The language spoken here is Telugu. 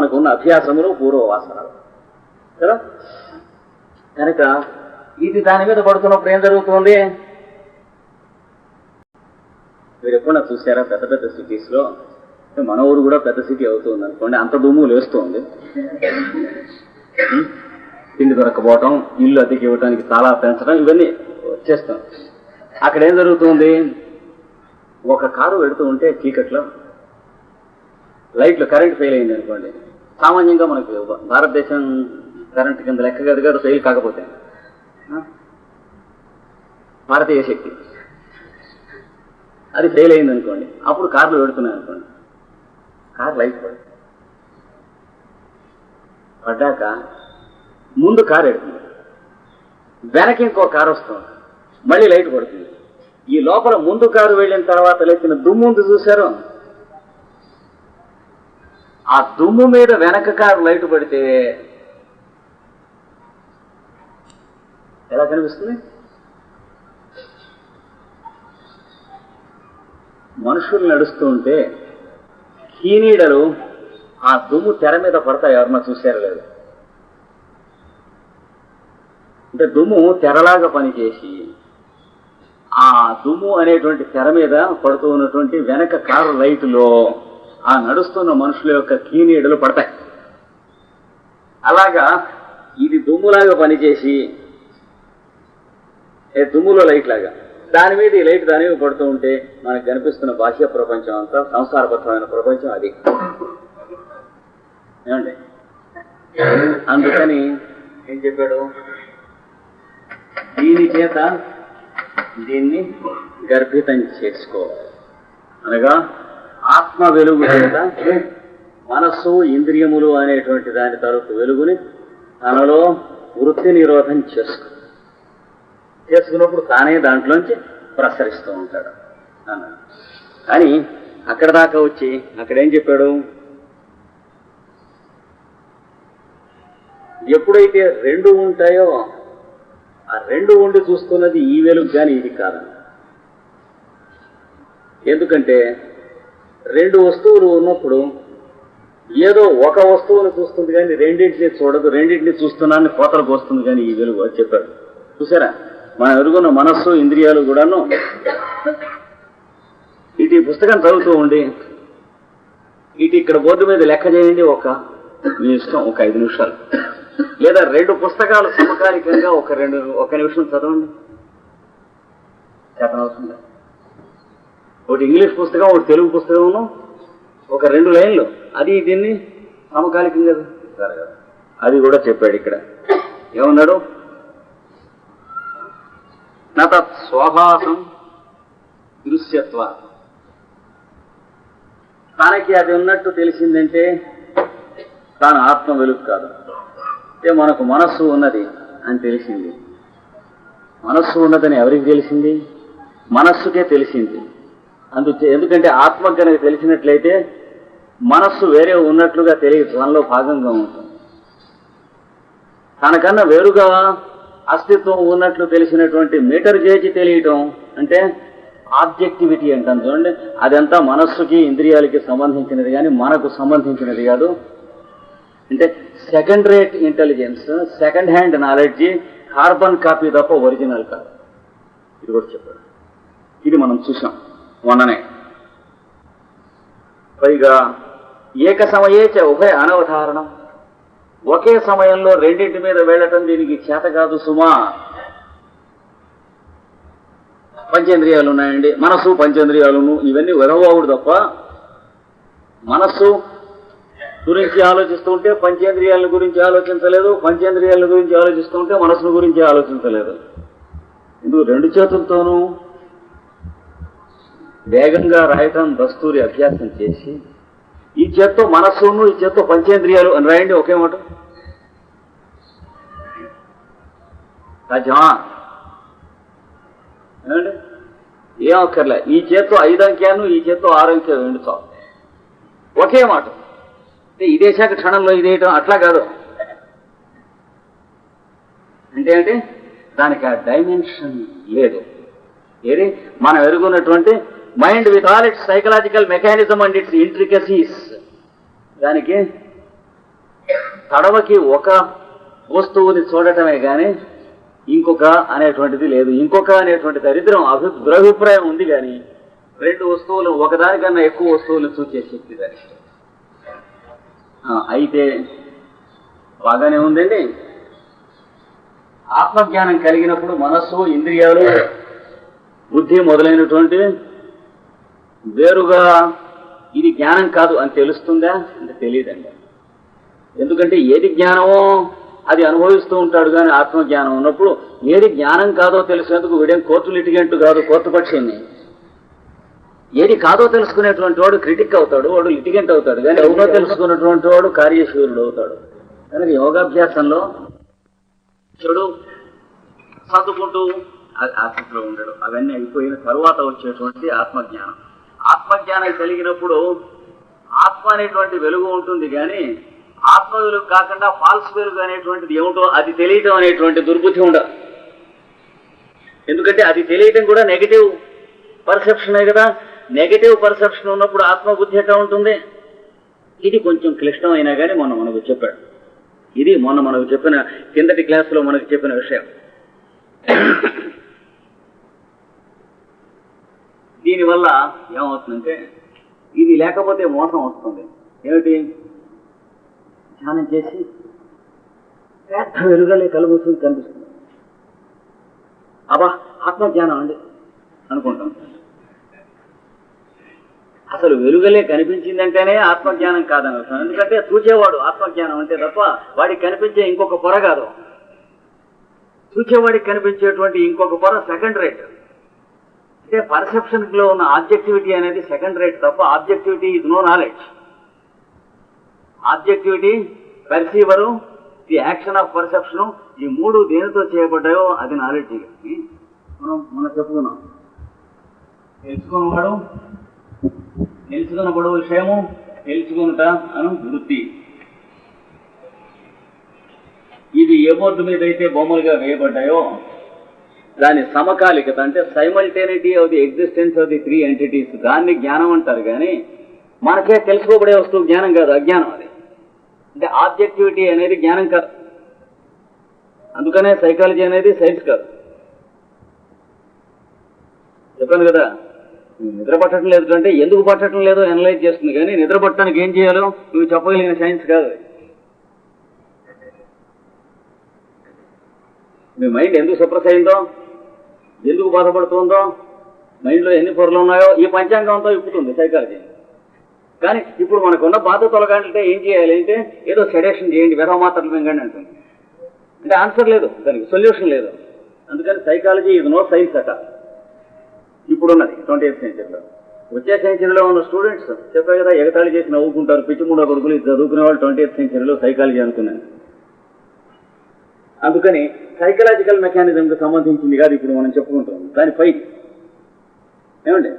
మనకున్న అభ్యాసములు పూర్వ వాసనలు కదా? కనుక ఇది దాని మీద పడుతున్నప్పుడు ఏం జరుగుతుంది? మీరు ఎప్పుడన్నా చూసారా పెద్ద పెద్ద సిటీస్లో? మన ఊరు కూడా పెద్ద సిటీ అవుతుంది అనుకోండి అంత దుమ్ము లేస్తుంది. తిండి దొరకపోవటం ఇల్లు అద్దెకి ఇవ్వడానికి చాలా పెంచడం ఇవన్నీ చేస్తాం. అక్కడ ఏం జరుగుతుంది? ఒక కారు పెడుతూ ఉంటే చీకట్లో లైట్లు కరెంట్ ఫెయిల్ అయింది అనుకోండి సామాన్యంగా మనకు భారతదేశం కరెంట్ కింద లెక్క కాదు కాదు కాకపోతే. భారతీయ శక్తి. అది ఫెయిల్ అయింది అనుకోండి. అప్పుడు కార్లు పెడుతున్నాయి అనుకోండి. కార్ లైట్ పడుతుంది పడ్డాక ముందు కారు ఎడుతుంది. వెనక ఇంకో కారు వస్తుంది. మళ్ళీ లైట్ పడుతుంది ఈ లోపల ముందు కారు వెళ్ళిన తర్వాత లేచిన దుమ్ముందు చూశారు? ఆ దుమ్ము మీద వెనక కారు లైట్ పడితే ఎలా కనిపిస్తుంది? మనుషులు నడుస్తూ ఉంటే కీనీడలు ఆ దుమ్ము తెర మీద పడతాయి ఎవరన్నా చూశారు లేదు. అంటే దుమ్ము తెరలాగా పనిచేసి ఆ దుమ్ము అనేటువంటి తెర మీద పడుతూ ఉన్నటువంటి వెనక కారు లైటులో ఆ నడుస్తున్న మనుషుల యొక్క కీనీడలు పడతాయి. అలాగా ఇది దుమ్ములాగా పనిచేసి దుమ్ములో లైట్ లాగా. దాని మీద ఈ లైట్ దాని మీద పడుతూ ఉంటే మనకు కనిపిస్తున్న బాహ్య ప్రపంచం అంతా సంసారబద్ధమైన ప్రపంచం అది. ఏమండి? అందుకని ఏం చెప్పాడు? దీని చేత దీన్ని గర్భితం చేసుకో అనగా ఆత్మ వెలుగు మనస్సు ఇంద్రియములు అనేటువంటి దాని తరపు వెలుగుని తనలో వృత్తి నిరోధం చేసుకు చేసుకున్నప్పుడు తానే దాంట్లోంచి ప్రసరిస్తూ ఉంటాడు. అన్నాడు. కానీ అక్కడ దాకా వచ్చి అక్కడేం చెప్పాడు? ఎప్పుడైతే రెండు ఉంటాయో ఆ రెండు ఉండి చూస్తున్నది ఈ వెలుగు కానీ ఇది కాదు. ఎందుకంటే రెండు వస్తువులు ఉన్నప్పుడు ఏదో ఒక వస్తువును చూస్తుంది కానీ రెండింటిని చూడదు రెండింటిని చూస్తున్నాన్ని కోతలకు వస్తుంది కానీ ఈ వెలుగు అని చెప్పాడు. చూసారా? మన ఎరుగున్న మనస్సు ఇంద్రియాలు కూడాను. ఇటు ఈ పుస్తకం చదువుతూ ఉండి ఇటు ఇక్కడ బోర్డు మీద లెక్క చేయండి ఒక మీ ఇష్టం ఒక ఐదు నిమిషాలు. లేదా రెండు పుస్తకాలు సమకాలికంగా ఒక రెండు ఒక నిమిషం చదవండి. చేతనవుతుందా ఒకటి ఇంగ్లీష్ పుస్తకం ఒకటి తెలుగు పుస్తకము ఒక రెండు లైన్లు. అది దీన్ని సమకాలికంగా కదా? అది కూడా చెప్పాడు ఇక్కడ. ఏమన్నాడు? నత స్వభాసం దృశ్యత్వ. తనకి అది ఉన్నట్టు తెలిసిందంటే తాను ఆత్మ వెలుగు కాదు. అంటే మనకు మనస్సు ఉన్నది అని తెలిసింది. మనస్సు ఉన్నదని ఎవరికి తెలిసింది? మనస్సుకే తెలిసింది. అందుచే ఎందుకంటే ఆత్మ కనుక తెలిసినట్లయితే మనస్సు వేరే ఉన్నట్లుగా తెలియ దానిలో భాగంగా ఉంటుంది. తనకన్నా వేరుగా అస్తిత్వం ఉన్నట్లు తెలిసినటువంటి మీటర్ చేసి తెలియటం అంటే ఆబ్జెక్టివిటీ అంటాం చూడండి. అదంతా మనస్సుకి ఇంద్రియాలకి సంబంధించినది కానీ మనకు సంబంధించినది కాదు. అంటే second rate intelligence second hand knowledge carbon copy తప్ప ఒరిజినల్ కాదు. ఇది కూడా చెప్పాడు ఇది మనం చూసాం. మొన్ననే పైగా ఏక సమయేచ ఉభయ అనవధారణం. ఒకే సమయంలో రెండింటి మీద వెళ్ళటం దీనికి చేత కాదు సుమా. పంచేంద్రియాలు ఉన్నాయండి. మనస్సు పంచేంద్రియాలును ఇవన్నీ వెరవావుడు తప్ప మనస్సు గురించి ఆలోచిస్తుంటే పంచేంద్రియాల గురించి ఆలోచించలేదు పంచేంద్రియాల గురించి ఆలోచిస్తుంటే మనస్సును గురించి ఆలోచించలేదు. ఇందుకు రెండు చేతులతోనూ వేగంగా రాయటం దస్తూరి అభ్యాసం చేసి ఈ చేత్తో మనస్సును ఈ చేత్తో పంచేంద్రియాలు అని రాయండి ఒకే మాట. సాధ్యమా ఏమండి? ఏం అక్కర్లే. ఈ చేత్తో ఐదు అంకెను ఈ చేత్తో ఆరు అంకెలు రెండు చాలు. ఒకే మాట. అంటే ఇదేశాక క్షణంలో ఇదేయటం అట్లా కాదు. అంటే ఏంటి? దానికి ఆ డైమెన్షన్ లేదు. ఏది? మనం ఎరుగున్నటువంటి mind with all its psychological mechanism and its intricacies దానికి తడవకి ఒక వస్తువుని చూడటమే కానీ ఇంకొక అనేటువంటిది లేదు. ఇంకొక అనేటువంటి దరిద్రం అభి దురభిప్రాయం ఉంది కానీ రెండు వస్తువులు ఒకదానికన్నా ఎక్కువ వస్తువులు చూసే శక్తి దానికి అయితే బాగానే ఉందండి. ఆత్మజ్ఞానం కలిగినప్పుడు మనస్సు ఇంద్రియాలు బుద్ధి మొదలైనటువంటివి వేరుగా ఇది జ్ఞానం కాదు అని తెలుస్తుందా అంటే తెలియదండి ఎందుకంటే ఏది జ్ఞానమో అది అనుభవిస్తూ ఉంటాడు కానీ ఆత్మజ్ఞానం ఉన్నప్పుడు ఏది జ్ఞానం కాదో తెలిసినందుకు వీడేం కోర్టు లిటిగెంట్ కాదు కోర్టు పక్షిని ఏది కాదో తెలుసుకునేటువంటి వాడు క్రిటిక్ అవుతాడు వాడు లిటిగెంట్ అవుతాడు కానీ ఎవరో తెలుసుకున్నటువంటి వాడు కార్యశూరుడు అవుతాడు కనుక యోగాభ్యాసంలో చెడు సర్దుకుంటూ ఆ- ఆ ఉండడు అవన్నీ అయిపోయిన తర్వాత వచ్చేటువంటి ఆత్మజ్ఞానం ఆత్మజ్ఞానం కలిగినప్పుడు ఆత్మ అనేటువంటి వెలుగు ఉంటుంది కానీ ఆత్మ వెలుగు కాకుండా ఫాల్స్ వెలుగు అనేటువంటిది ఏమిటో అది తెలియటం అనేటువంటి దుర్బుద్ధి ఉండదు. ఎందుకంటే అది తెలియటం కూడా నెగటివ్ పర్సెప్షనే కదా. నెగటివ్ పర్సెప్షన్ ఉన్నప్పుడు ఆత్మబుద్ధి ఎట్లా ఉంటుంది? ఇది కొంచెం క్లిష్టమైనా కానీ మొన్న మనకు చెప్పాడు. ఇది మొన్న మనకు చెప్పిన కిందటి క్లాసులో మనకు చెప్పిన విషయం. దీనివల్ల ఏమవుతుందంటే ఇది లేకపోతే మోసం వస్తుంది. ఏమిటి? ధ్యానం చేసి పెద్ద వెలుగలే కలుగుతుంది కనిపిస్తుంది. అబ్బా ఆత్మజ్ఞానం అండి అనుకుంటాం. అసలు వెలుగలే కనిపించిందంటేనే ఆత్మజ్ఞానం కాదని అర్థం. ఎందుకంటే చూచేవాడు ఆత్మజ్ఞానం అంటే తప్ప వాడికి కనిపించే ఇంకొక పొర కాదు. చూచేవాడికి కనిపించేటువంటి ఇంకొక పొర సెకండ్ రేట్ అంటే పర్సెప్షన్లో ఉన్న ఆబ్జెక్టివిటీ అనేది సెకండ్ రేట్ తప్ప objectivity is no knowledge objectivity perceiver the action of perception ఈ మూడు దేనితో చేయబడ్డాయో అది నాలెడ్జ్ మనం మనం చెప్పుకున్నాం. తెలుసుకున్నవాడు తెలుసుకున్నప్పుడు విషయము తెలుసుకుంటా అను వృత్తి. ఇది ఏ బోర్డు మీద అయితే బొమ్మలుగా వేయబడ్డాయో దాని సమకాలికత అంటే simultaneity of the existence of the three entities దాన్ని జ్ఞానం అంటారు కానీ మనకే తెలుసుకోబడే వస్తువు జ్ఞానం కాదు అజ్ఞానం అది. అంటే ఆబ్జెక్టివిటీ అనేది జ్ఞానం కాదు. అందుకనే సైకాలజీ అనేది సైన్స్ కాదు. చెప్పాను కదా నిద్ర పట్టడం లేదు అంటే ఎందుకు పట్టడం లేదో అనలైజ్ చేస్తుంది కానీ నిద్ర పట్టడానికి ఏం చేయాలో? నువ్వు చెప్పగలిగిన సైన్స్ కాదు మీ మైండ్ ఎందుకు సప్రెస్ అయిందో ఎందుకు బాధపడుతుందో మైండ్లో ఎన్ని పొరలు ఉన్నాయో ఈ పంచాంగంతో ఇప్పుతుంది సైకాలజీ కానీ ఇప్పుడు మనకున్న బాధ తొలగాలంటే ఏం చేయాలి అంటే ఏదో సెడేషన్ చేయండి వెధవ మాత్రలు మింగండి అంటుంది. అంటే ఆన్సర్ లేదు దానికి సొల్యూషన్ లేదు. అందుకని సైకాలజీ ఇది నో సైన్స్ అట ఇప్పుడున్నది ట్వంటీ ఎయిత్ సెంచరీలో వచ్చే సెంచరీలో ఉన్న స్టూడెంట్స్ చెప్పే కదా ఎగతాళి చేసి నవ్వుకుంటారు పిచ్చిమూడ కొడుకులు ఇది చదువుకునే వాళ్ళు ట్వంటీ ఎయిత్ సెంచరీలో సైకాలజీ అనుకున్నాను. అందుకని సైకలాజికల్ మెకానిజంకి సంబంధించింది కాదు ఇప్పుడు మనం చెప్పుకుంటాం దాని ఫైట్ ఏమండి?